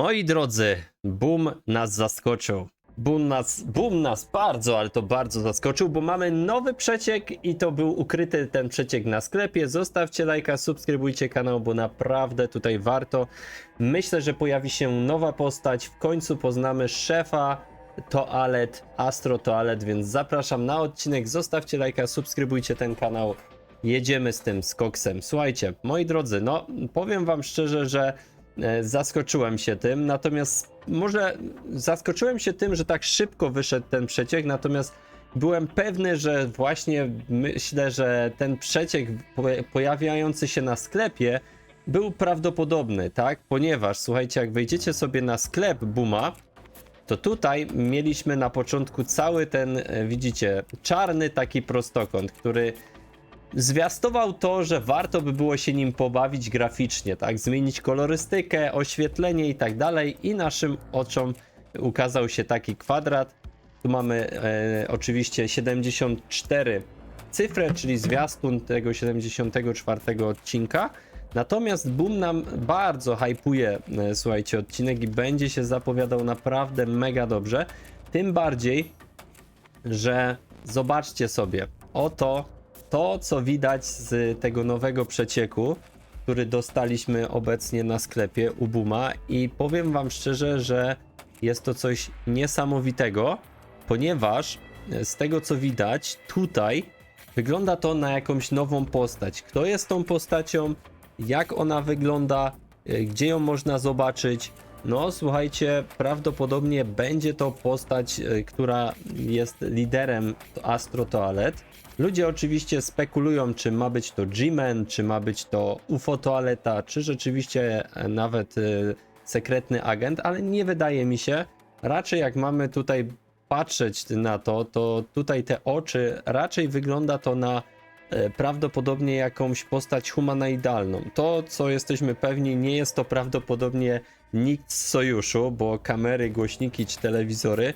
Moi drodzy, boom nas zaskoczył. Boom nas, boom nas bardzo, ale to bardzo zaskoczył, bo mamy nowy przeciek i to był ukryty ten przeciek na sklepie. Zostawcie lajka, subskrybujcie kanał, bo naprawdę tutaj warto. Myślę, że pojawi się nowa postać. W końcu poznamy szefa toalet, Astro Toalet, więc zapraszam na odcinek. Zostawcie lajka, subskrybujcie ten kanał. Jedziemy z tym skoksem. Słuchajcie, moi drodzy, no powiem wam szczerze, że zaskoczyłem się tym, natomiast może zaskoczyłem się tym, że tak szybko wyszedł ten przeciek, natomiast byłem pewny, że właśnie myślę, że ten przeciek po- pojawiający się na sklepie był prawdopodobny, tak? Ponieważ słuchajcie, jak wejdziecie sobie na sklep Buma, to tutaj mieliśmy na początku cały ten, e, widzicie, czarny taki prostokąt, który zwiastował to, że warto by było się nim pobawić graficznie, tak? Zmienić kolorystykę, oświetlenie i tak dalej. I naszym oczom ukazał się taki kwadrat. Tu mamy e, oczywiście 74 cyfrę, czyli zwiastun tego 74 odcinka. Natomiast Boom nam bardzo hypuje, e, słuchajcie, odcinek i będzie się zapowiadał naprawdę mega dobrze. Tym bardziej, że zobaczcie sobie, oto to, co widać z tego nowego przecieku, który dostaliśmy obecnie na sklepie u Buma i powiem wam szczerze, że jest to coś niesamowitego, ponieważ e, z tego co widać tutaj wygląda to na jakąś nową postać. Kto jest tą postacią? Jak ona wygląda? E, Gdzie ją można zobaczyć? No, słuchajcie, prawdopodobnie będzie to postać, e, która jest liderem Astro Toalet. Ludzie oczywiście spekulują, czy ma być to G-Man, czy ma być to UFO Toaleta, czy rzeczywiście e, nawet e, sekretny agent, ale nie wydaje mi się. Raczej jak mamy tutaj patrzeć na to, to tutaj te oczy, raczej wygląda to na prawdopodobnie jakąś postać humanoidalną. To, co jesteśmy pewni, nie jest to prawdopodobnie nikt z sojuszu, bo kamery, głośniki czy telewizory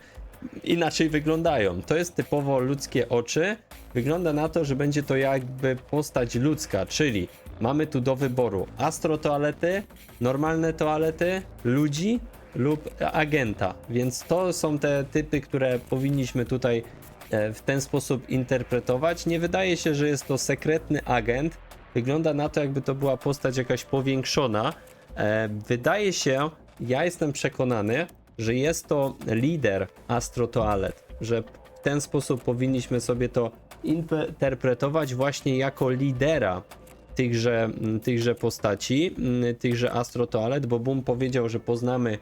inaczej wyglądają. To jest typowo ludzkie oczy. Wygląda na to, że będzie to jakby postać ludzka, czyli mamy tu do wyboru astrotoalety, normalne toalety, ludzi lub agenta. Więc to są te typy, które powinniśmy tutaj e, w ten sposób interpretować. Nie wydaje się, że jest to sekretny agent. Wygląda na to, jakby to była postać jakaś powiększona. E, Wydaje się, ja jestem przekonany, że jest to lider Astro Toalet, że w ten sposób powinniśmy sobie to interpretować właśnie jako lidera tychże, tychże postaci, tychże Astro Toalet, bo Boom powiedział, że poznamy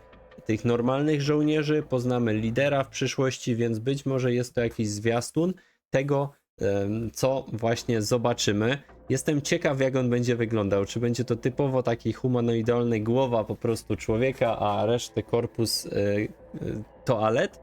tych normalnych żołnierzy, poznamy lidera w przyszłości, więc być może jest to jakiś zwiastun tego, co właśnie zobaczymy. Jestem ciekaw, jak on będzie wyglądał. Czy będzie to typowo taki humanoidalny głowa po prostu człowieka, a resztę korpus y, y, toalet?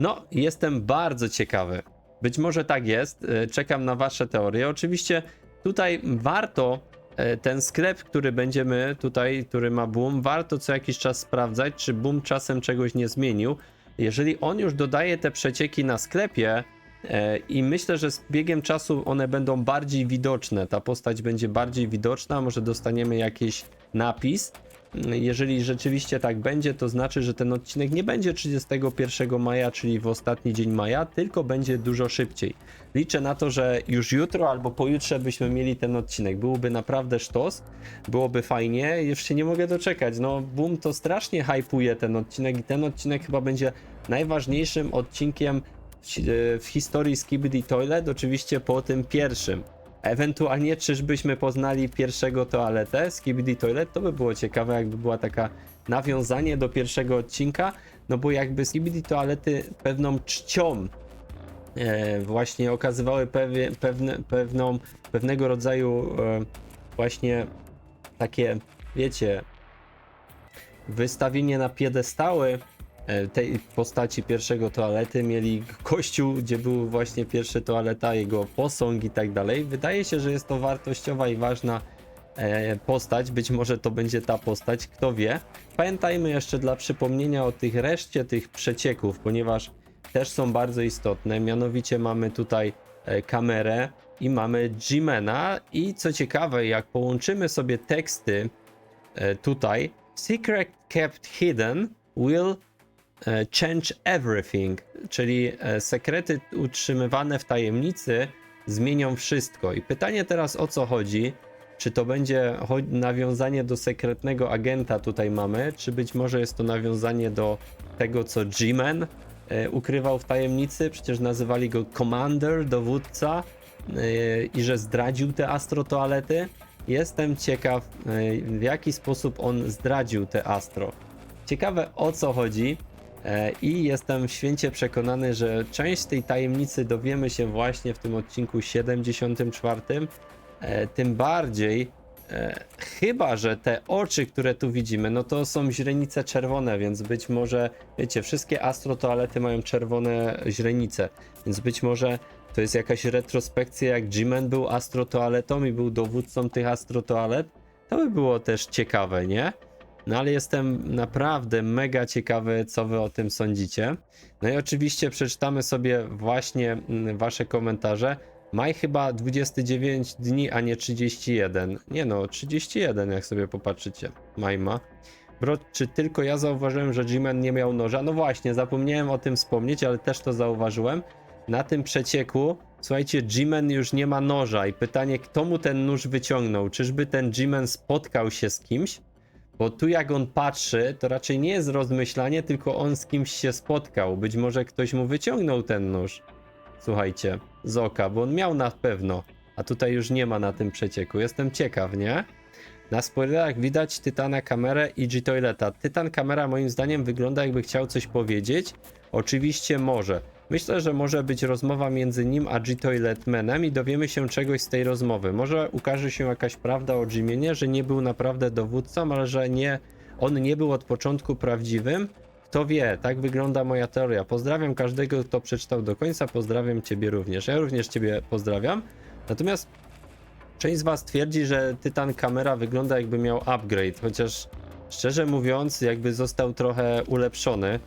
No, jestem bardzo ciekawy. Być może tak jest. y, Czekam na Wasze teorie. Oczywiście tutaj warto e, ten sklep, który będziemy tutaj, który ma Boom, warto co jakiś czas sprawdzać, czy Boom czasem czegoś nie zmienił. Jeżeli on już dodaje te przecieki na sklepie, E, I myślę, że z biegiem czasu one będą bardziej widoczne. Ta postać będzie bardziej widoczna, może dostaniemy jakiś napis. Jeżeli rzeczywiście tak będzie, to znaczy, że ten odcinek nie będzie 31 maja, czyli w ostatni dzień maja, tylko będzie dużo szybciej. Liczę na to, że już jutro albo pojutrze byśmy mieli ten odcinek. Byłoby naprawdę sztos, byłoby fajnie. Już się nie mogę doczekać. No, Boom to strasznie hypuje ten odcinek i ten odcinek chyba będzie najważniejszym odcinkiem w- w historii Skibidi Toilet, oczywiście po tym pierwszym. Ewentualnie czyżbyśmy poznali pierwszego toaletę? Skibidi Toilet, to by było ciekawe, jakby była taka nawiązanie do pierwszego odcinka, no bo jakby Skibidi Toalety pewną czcią e, właśnie okazywały pewie, pewne, pewną, pewnego rodzaju e, właśnie takie, wiecie, wystawienie na piedestały tej postaci pierwszego toalety. Mieli kościół, gdzie był właśnie pierwszy toaleta, jego posąg i tak dalej. Wydaje się, że jest to wartościowa i ważna e, postać. Być może to będzie ta postać, kto wie. Pamiętajmy jeszcze dla przypomnienia o tych reszcie tych przecieków, ponieważ też są bardzo istotne. Mianowicie mamy tutaj e, kamerę i mamy G-Mana i co ciekawe, jak połączymy sobie teksty e, tutaj, secret kept hidden will e, change everything, czyli e, sekrety utrzymywane w tajemnicy zmienią wszystko. I pytanie teraz o co chodzi? Czy to będzie nawiązanie do sekretnego agenta tutaj mamy, czy być może jest to nawiązanie do tego, co G-Man e, ukrywał w tajemnicy? Przecież nazywali go Commander, dowódca e, i że zdradził te astrotoalety. Jestem ciekaw, e, w jaki sposób on zdradził te astro. Ciekawe o co chodzi. E, I jestem święcie przekonany, że część tej tajemnicy dowiemy się właśnie w tym odcinku 74. E, Tym bardziej, e, chyba że te oczy, które tu widzimy, no to są źrenice czerwone, więc być może, wiecie, wszystkie astrotoalety mają czerwone źrenice, więc być może to jest jakaś retrospekcja, jak G-Man był astrotoaletą i był dowódcą tych astrotoalet. To by było też ciekawe, nie? No ale jestem naprawdę mega ciekawy, co wy o tym sądzicie. No i oczywiście przeczytamy sobie właśnie mm, wasze komentarze. Maj chyba 29 dni, a nie 31. Nie no, 31 jak sobie popatrzycie. Maj ma. Bro, czy tylko ja zauważyłem, że G-Man nie miał noża? No właśnie, zapomniałem o tym wspomnieć, ale też to zauważyłem. Na tym przecieku, słuchajcie, G-Man już nie ma noża i pytanie, kto mu ten nóż wyciągnął? Czyżby ten G-Man spotkał się z kimś? Bo tu jak on patrzy, to raczej nie jest rozmyślanie, tylko on z kimś się spotkał. Być może ktoś mu wyciągnął ten nóż. Słuchajcie, z oka, bo on miał na pewno, a tutaj już nie ma na tym przecieku. Jestem ciekaw, nie? Na spoilerach widać Tytana kamerę i G-Toileta. Tytan kamera moim zdaniem wygląda jakby chciał coś powiedzieć. Oczywiście może. Myślę, że może być rozmowa między nim a G-Toiletmanem i dowiemy się czegoś z tej rozmowy. Może ukaże się jakaś prawda o Jimienie, że nie był naprawdę dowódcą, ale że nie, on nie był od początku prawdziwym. Kto wie, tak wygląda moja teoria. Pozdrawiam każdego, kto przeczytał do końca. Pozdrawiam ciebie również. Ja również ciebie pozdrawiam. Natomiast Część z Was twierdzi, że Tytan kamera wygląda jakby miał upgrade, chociaż szczerze mówiąc, jakby został trochę ulepszony.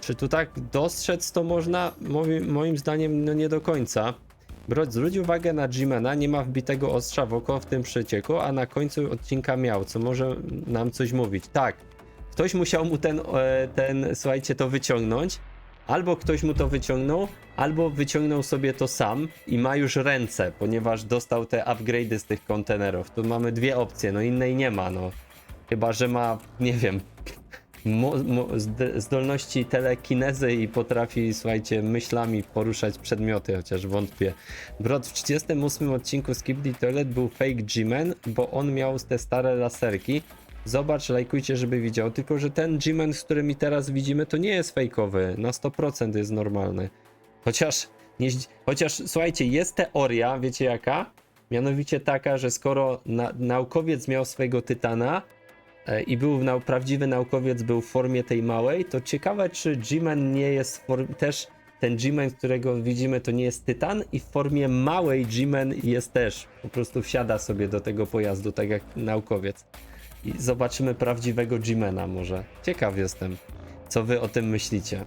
Czy tu tak dostrzec to można? Moim, moim zdaniem, no nie do końca. Bro, zwróć uwagę na G-Mana, nie ma wbitego ostrza w oko w tym przecieku, a na końcu odcinka miał, co może nam coś mówić. Tak, ktoś musiał mu ten, e, ten słuchajcie, to wyciągnąć, Albo ktoś mu to wyciągnął, albo wyciągnął sobie to sam i ma już ręce, ponieważ dostał te upgrade'y z tych kontenerów. Tu mamy dwie opcje, no innej nie ma, no. Chyba, że ma, nie wiem, zdolności telekinezy i potrafi, słuchajcie, myślami poruszać przedmioty, chociaż wątpię. Brod, w 38 odcinku Skibidi Toilet był fake G-Man, bo on miał te stare laserki. Zobacz, lajkujcie, żeby widział. Tylko, że ten G-Man, z którymi teraz widzimy, to nie jest fejkowy. Na 100% jest normalny. Chociaż, nie, chociaż, słuchajcie, jest teoria, wiecie jaka? Mianowicie taka, że skoro na, naukowiec miał swojego tytana i był nau, prawdziwy naukowiec był w formie tej małej, to ciekawe, czy G-Man nie jest też ten G-Man, którego widzimy, to nie jest tytan i w formie małej G-Man jest też. Po prostu wsiada sobie do tego pojazdu, tak jak naukowiec. I zobaczymy prawdziwego G-Mana może. Ciekaw jestem, co wy o tym myślicie.